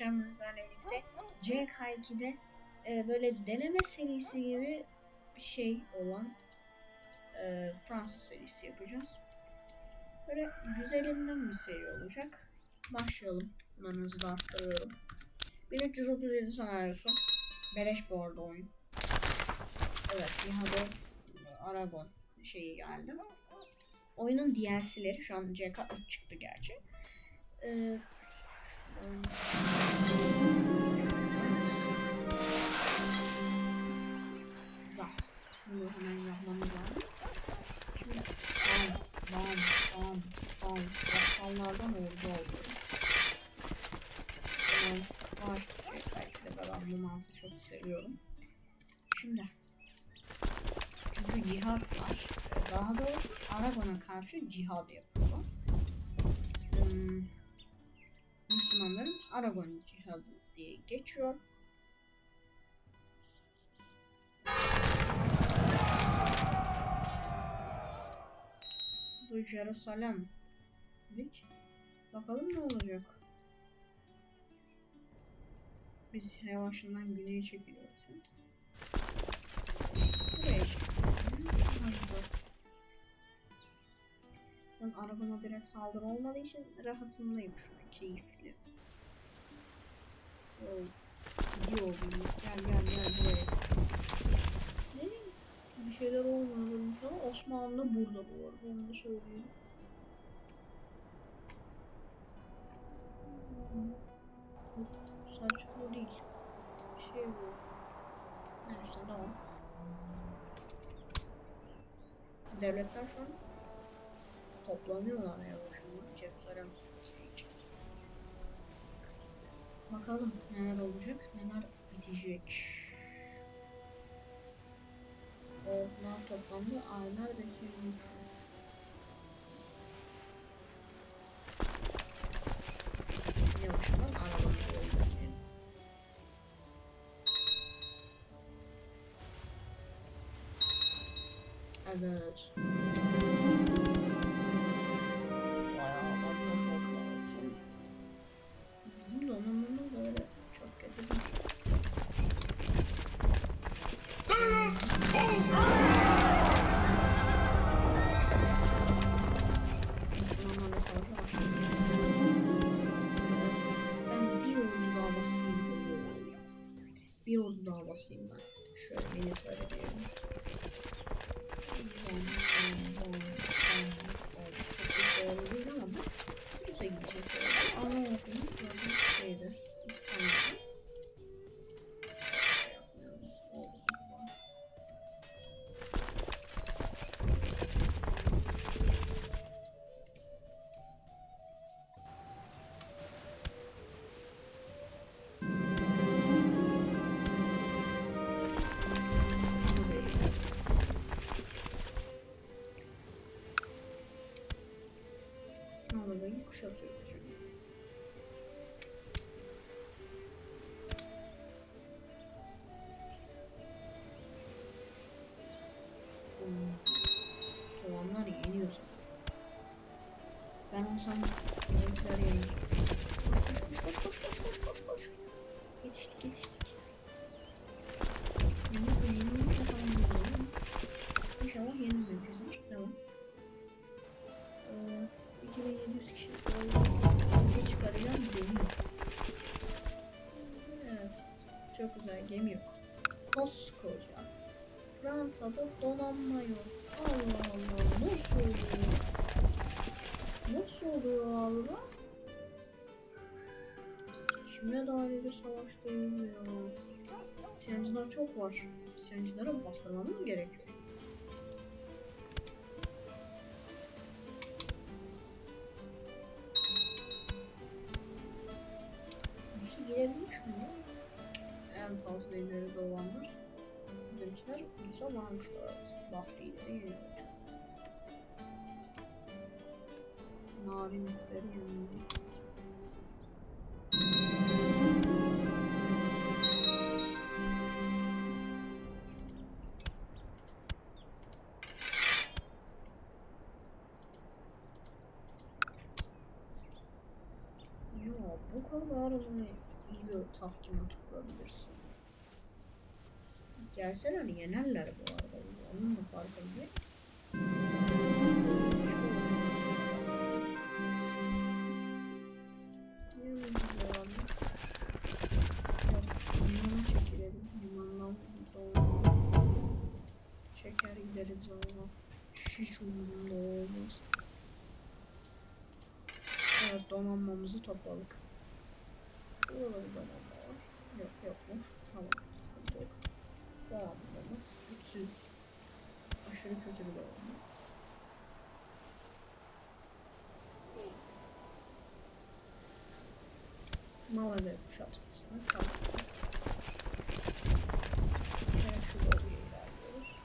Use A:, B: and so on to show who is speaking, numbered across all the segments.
A: bizlerle birlikte CK2'de e, böyle deneme serisi gibi bir şey olan e, Fransız serisi yapacağız. Böyle güzelinden bir seri olacak. Başlayalım. Hemen hızlı arttırıyorum. 1337 senaryosu. Beleş bu arada oyun. Evet, Nihado Aragon şeyi geldi. Oyunun DLC'leri şu an CK3 çıktı gerçi. Ee, Güzel. Bunu hemen yapmamız lazım. Bam bam bam bam Bakkallardan ordu oldu. Var. Belki de ben bu mantığı çok seviyorum. Şimdi çünkü cihat var. Daha doğrusu Aragon'a karşı cihad yapıyorlar. Hmm, Müslümanların Aragon cihadı diye geçiyor. Bu Jerusalem dedik. Bakalım ne olacak. Biz yavaşından güneye çekiliyoruz. Ben arabama direkt saldırı olmadığı için rahatımdayım şu an keyifli. Bu. Gel gel gel buraya. Ne? Bir şeyler olmadı inşallah. Osmanlı burada bu arada onu da söyleyeyim. Bu değil. Şey bu. Neyse tamam. Devletler şu an toplanıyorlar ya boşuna Jerusalem şey Bakalım neler olacak, neler bitecek. Onlar toplamda aylar da sürmüş. Yavaşından arabamı. Evet. Basayım ben. Şöyle beni söyle diyelim. Kuşatıyoruz şimdi. Hmm. Soğanlar yeniyor. Ben olsam bizimkiler yenir. Koş koş koş koş koş koş koş koş koş. Yetiştik yetiştik. Yenilme yenilme falan yenilme. İnşallah yenilmemişizdir. Tamam. Ee, 2700 kişi çıkaracağım gemi yok. Evet. Çok güzel gemi yok. Koskoca. Fransa'da donanma yok. Allah Allah nasıl oluyor? Nasıl oluyor Allah? Kime dair bir savaş değil ya. İsyancılar çok var. İsyancılara bastırmamız gerekiyor. Bizimkiler Rus'a varmışlar. Bahriye'de yeniyor. Narinlikleri yeniyor. Ya bu kadar mı? iyi bir tahkimat kurabilirsin. Gelseler yenerler bu arada. Onun da farkındayım. Çeker gideriz valla. Hiç umurumda olmaz. Evet donanmamızı topladık. Şurada bir donanma var. Yok yokmuş. Tamam. Donanmamız 300. Aşırı kötü bir donanma. Malade kuşatmasına kaldık. Yine şu bölgeye ilerliyoruz.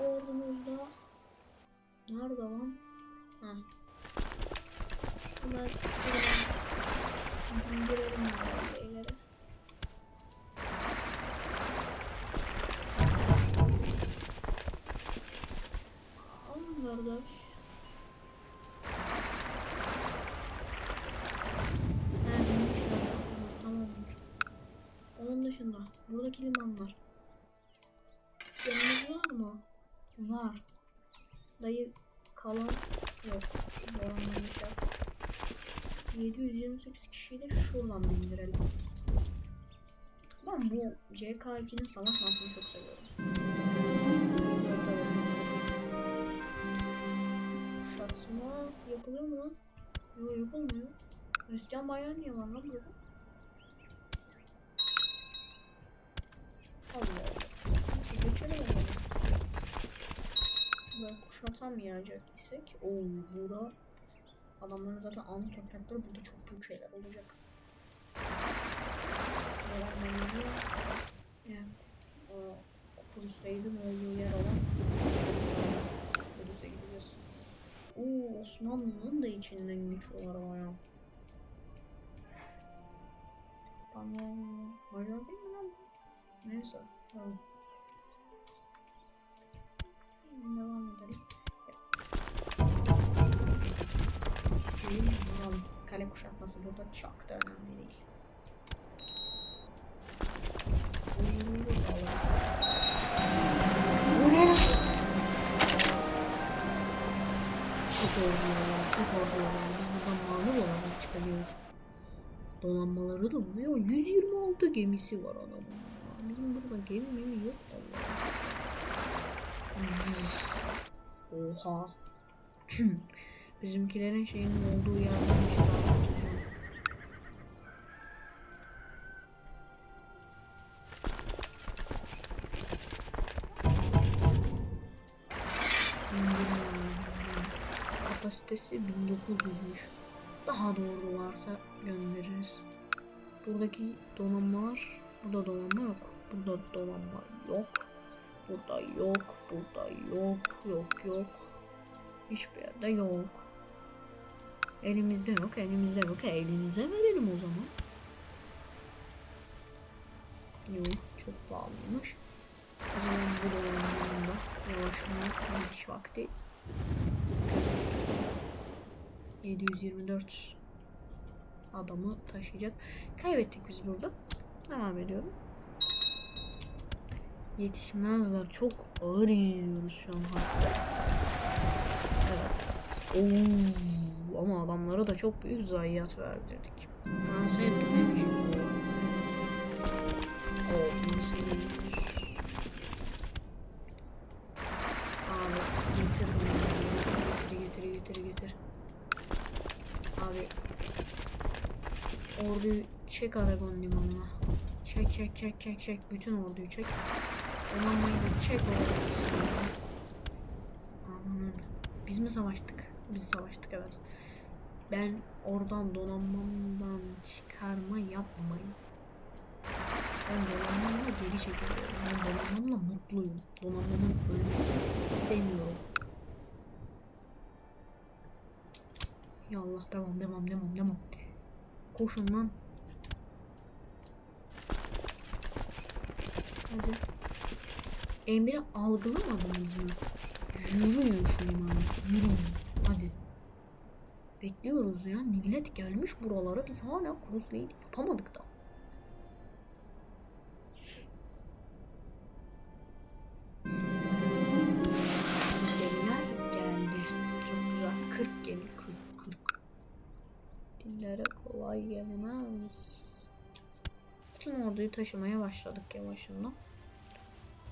A: Ordumuzda Nerede lan? Ha. Bunlar Buradaki limanlar. Yanımız var mı? Var. Dayı kalan yok. Dolanmamışlar. 728 kişiyi de şuradan bindirelim. Ben bu CK2'nin savaş mantığını çok seviyorum. Şatsma yapılıyor mu lan? Yok yapılmıyor. Hristiyan bayrağı niye var lan burada? Allah Allah. Geçelim o zaman. Burayı kuşatamayacak isek o burada adamların zaten ana toprakları burada çok büyük şeyler olacak. Yani o yer olan Kudüs'e gideceğiz. Oo Osmanlı'nın da içinden geçiyorlar bayağı. Tamam. Hala değil mi lan? Neyse. Tamam. Kale kuşatması burada çok da önemli değil. Bu ne? Çok korkuyorum, çok. Biz buradan mağlup olarak çıkabiliyoruz. Donanmaları da vuruyor. 126 gemisi var adamın. Bizim burada gemi memi yok vallahi. Oha. Bizimkilerin şeyinin olduğu yerden bir şey. Kapasitesi 1900'müş. Daha doğru varsa göndeririz. Buradaki donanmalar, burada donanma yok. Burada donanma yok. Burada yok, burada yok, yok yok. Hiçbir yerde yok. Elimizde yok, elimizde yok. Elinize verelim o zaman. Yok, çok pahalıymış. O zaman bu dolanmanın da yavaşlamak gidiş vakti. 724 adamı taşıyacak. Kaybettik biz burada. Devam ediyorum. Yetişmezler. Çok ağır yeniliyoruz şu an. Evet. Oo, ama adamlara da çok büyük zayiat verdirdik. Fransa'ya. Oo, nasıl yenilmiş. Abi getir bunu. Getir getir getir getir. Abi orduyu çek Aragon limanına. Çek çek çek çek çek. Bütün orduyu çek. Da çek orduyu. Biz mi savaştık? Biz savaştık evet. Ben oradan donanmamdan çıkarma yapmayın. Ben donanmamla geri çekiliyorum. Ben donanmamla mutluyum. Donanmamın ölmesini istemiyorum. Ya Allah devam devam devam devam. Koşun lan. Hadi. Emri algılamadınız mı? Yürüyün şu limana. Yürüyün. Hadi. Bekliyoruz ya. Millet gelmiş buralara biz hala Cruise Lady yapamadık da. Gemiler geldi. Çok güzel. 40 gemi. 40 40. Dillere kolay gelmez. Bütün orduyu taşımaya başladık yavaşından.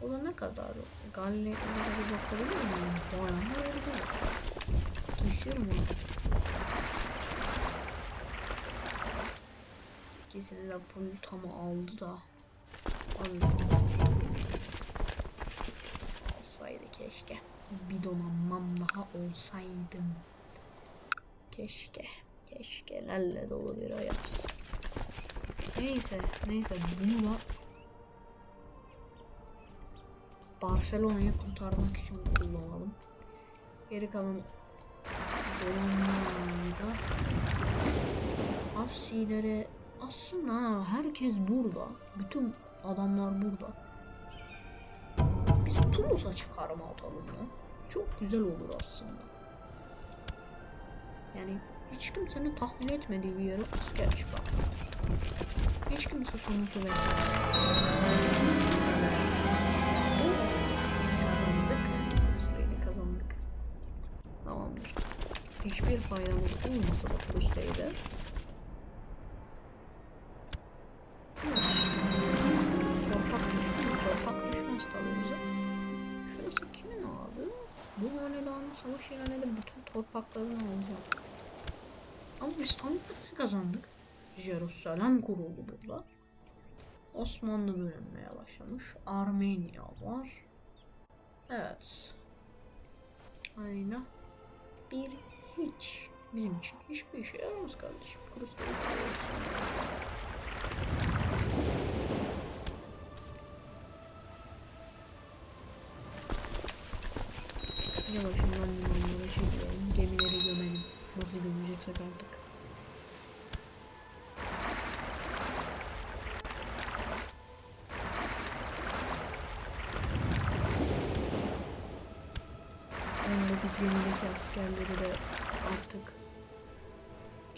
A: O da ne kadar? Galler'e bakabilir miyim? Bayağı ordu. Taşırım onu. De full tamı aldı da. Olsaydı keşke. Bir donanmam daha olsaydım. Keşke. Keşkelerle dolu bir hayat. Neyse, neyse bunu da Barcelona'yı kurtarmak için kullanalım. Geri kalan donanmayı da Asilere aslında herkes burada. Bütün adamlar burada. Biz Tunus'a çıkarma atalım ya. Çok güzel olur aslında. Yani hiç kimsenin tahmin etmediği bir yere asker çıkar. Hiç kimse Tunus'u beklemiyor. Hiçbir faydamız olmasa da Rusya'yı Torpak düşmez, torpak düşmez tabii bize. Şurası kimin abi? Bu hanedanın savaş ilan edip bütün torpaklarını alacak. Ama biz tam kazandık? Jerusalem kuruldu burada. Osmanlı bölünmeye başlamış. Armenya var. Evet. Aynen. Bir hiç. Bizim için hiçbir işe yaramaz kardeşim. Kurusları Yavaşından limanlara çekelim. Gemileri gömelim. Nasıl gömeceksek artık.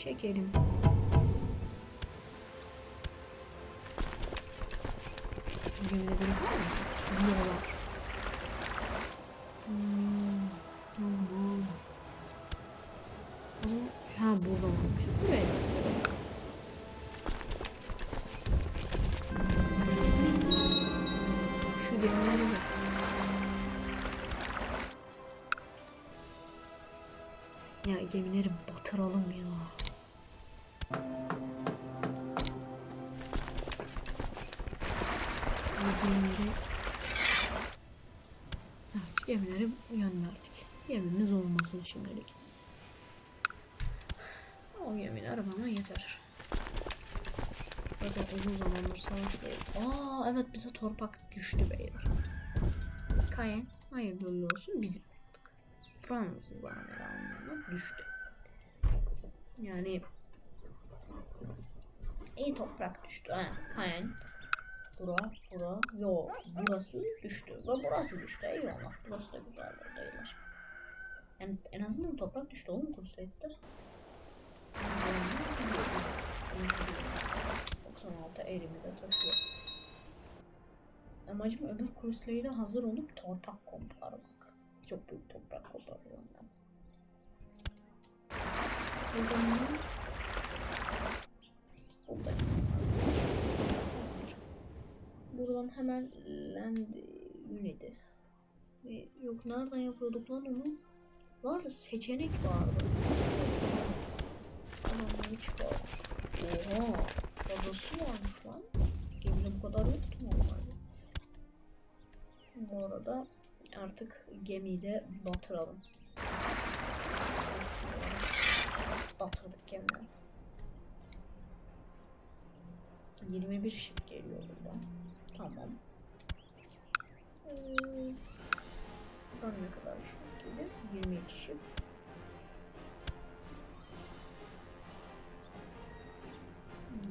A: Çekelim. Gemide biri var mı? Biliyorlar. Hmm, gemileri... Evet gemileri gönderdik. Gemimiz olmasın şimdilik. O gemiler bana yeter. Zaten uzun zamandır savaş değil. Aa evet bize torpak düştü beyler. Kayen hayırlı olsun bizim olduk. Fransız hanedanlığına düştü. Yani iyi toprak düştü. Ha, Kayen. Bura, bura, yok. Burası düştü ve burası düştü. Eyvallah. Burası da güzel beyler. Yani en azından toprak düştü. Oğlum kursaydı. 96 erimi de taşıyor. Amacım öbür kurslarıyla hazır olup torpak koparmak. Çok büyük toprak koparıyorum ben. Buradan ne? Buradan hemen land unit'i. Bir- Yok nereden yapıyorduk lan onu? Var seçenek vardı. Adamları çıkar. Oha. Fazlası varmış lan. Gemide bu kadar yoktu normalde. Bu arada artık gemiyi de batıralım. Batırdık gemileri. 21 ship geliyor buradan. Tamam. Ee, ne kadar ship geliyor? 22 ship.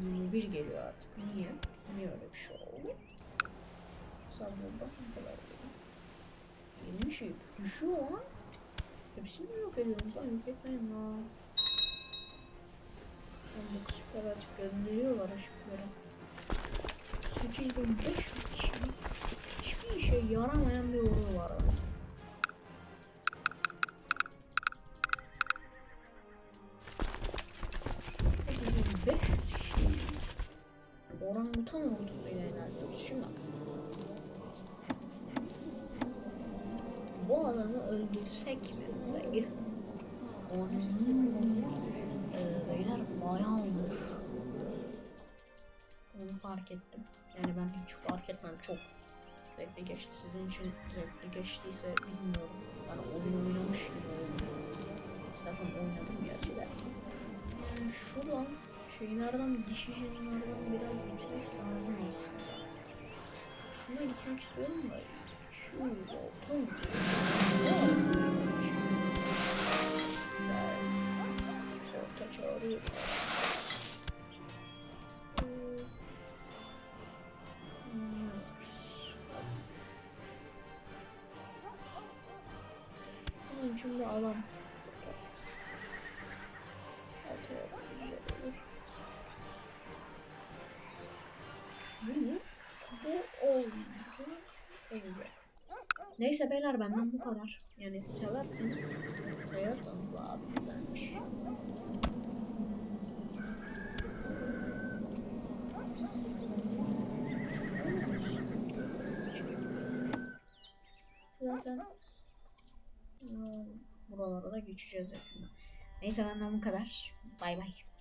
A: Yirmi bir geliyor artık. Niye? Niye öyle bir şey oldu? Sen burada ne kadar geliyor? 20 şey düşüyor lan. Hepsini yok ediyoruz lan? Yok etmeyin lan. Oğlum bu süper açık gönderiyorlar aşklara. 8500 kişi. Hiçbir işe yaramayan bir ordu var. Orangutan ordusuyla ilerliyoruz. Şimdi bak. Bu adamı öldürsek mi? Dayı. Onun fark ettim. Yani ben hiç fark etmem. Çok zevkli geçti. Sizin için zevkli geçtiyse bilmiyorum. Ben oyun oynamış gibi oldum. Zaten oynadım gerçi de. Yani şuradan şeylerden dişicinlerden biraz gitmek lazım aslında. Şuna gitmek istiyorum da şu oldu. Güzel. Orta çağırıyor. Neyse beyler benden bu kadar. Yani severseniz, severseniz abi güzelmiş. Zaten hmm, buralara da geçeceğiz yakında. Neyse benden bu kadar. Bay bay.